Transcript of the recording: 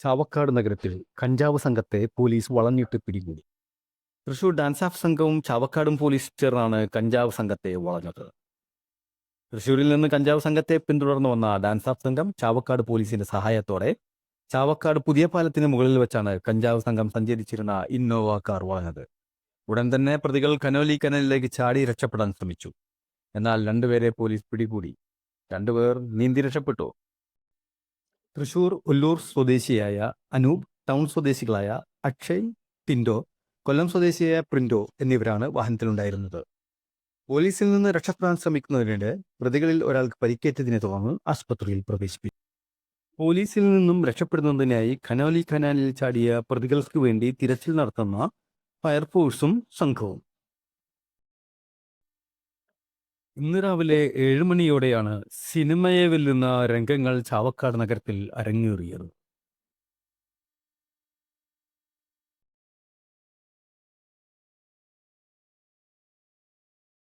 ചാവക്കാട് നഗരത്തിൽ കഞ്ചാവ് സംഘത്തെ പോലീസ് വളഞ്ഞിട്ട് പിടികൂടി. തൃശൂർ ഡാൻസ് ആഫ് സംഘവും ചാവക്കാടും പോലീസ് ചേർന്നാണ് കഞ്ചാവ് സംഘത്തെ വളഞ്ഞത്. തൃശൂരിൽ നിന്ന് കഞ്ചാവ് സംഘത്തെ പിന്തുടർന്നു വന്ന ഡാൻസ് ആഫ് സംഘം ചാവക്കാട് പോലീസിന്റെ സഹായത്തോടെ ചാവക്കാട് പുതിയ പാലത്തിന് മുകളിൽ വെച്ചാണ് കഞ്ചാവ് സംഘം സഞ്ചരിച്ചിരുന്ന ഇന്നോവ കാർ വളഞ്ഞത്. ഉടൻ തന്നെ പ്രതികൾ കനോലി കനലിലേക്ക് ചാടി രക്ഷപ്പെടാൻ ശ്രമിച്ചു. എന്നാൽ രണ്ടുപേരെ പോലീസ് പിടികൂടി. രണ്ടുപേർ നീന്തി രക്ഷപ്പെട്ടു. തൃശൂർ ഉല്ലൂർ സ്വദേശിയായ അനൂപ് ടൗൺ സ്വദേശികളായ അക്ഷയ് ടിൻഡോ കൊല്ലം സ്വദേശിയായ പ്രിൻഡോ എന്നിവരാണ് വാഹനത്തിലുണ്ടായിരുന്നത്. പോലീസിൽ നിന്ന് രക്ഷപ്പെടാൻ ശ്രമിക്കുന്നതിനിടെ പ്രതികളിൽ ഒരാൾക്ക് പരിക്കേറ്റതിനെ തുടർന്ന് ആശുപത്രിയിൽ പ്രവേശിപ്പിച്ചു. പോലീസിൽ നിന്നും രക്ഷപ്പെടുന്നതിനായി ഖനോലി ഖനാലിൽ ചാടിയ പ്രതികൾക്ക് വേണ്ടി തിരച്ചിൽ നടത്തുന്ന ഫയർഫോഴ്സും സംഘവും. ഇന്ന് രാവിലെ ഏഴ് മണിയോടെയാണ് സിനിമയെ വെല്ലുന്ന രംഗങ്ങൾ ചാവക്കാട് നഗരത്തിൽ അരങ്ങേറിയത്.